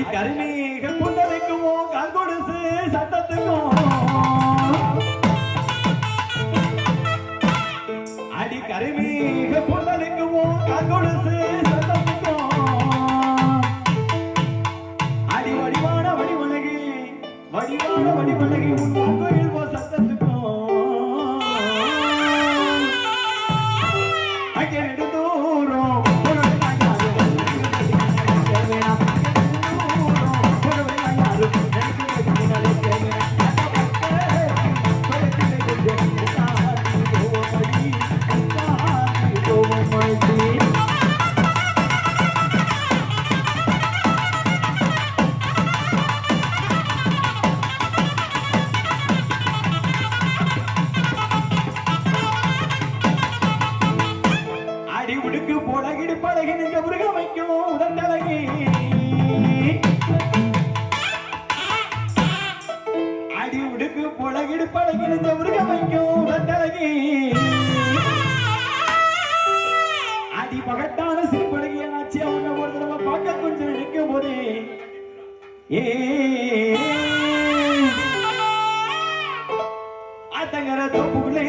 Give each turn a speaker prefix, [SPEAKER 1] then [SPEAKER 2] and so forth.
[SPEAKER 1] கருமீக புண்டலுக்கும் கால் கொடுசு சத்தத்துக்கும். அடி கருமீக புண்டலுக்கும் கால் கொடுசு சத்தத்துக்கும். அடி வடிவான வடிவழகி வடிவான வடிவழகி உன் உடுக்கு போடகிடு பழகி நெஞ்ச முருக வைக்கும் உடந்தழகி அடி பகட்டான சிறுபழகிய ஆட்சி அவங்க ஒரு தடவை பார்க்க கொஞ்சம் நிற்கும் போது ஏ அத்தங்கர தொப்புகளே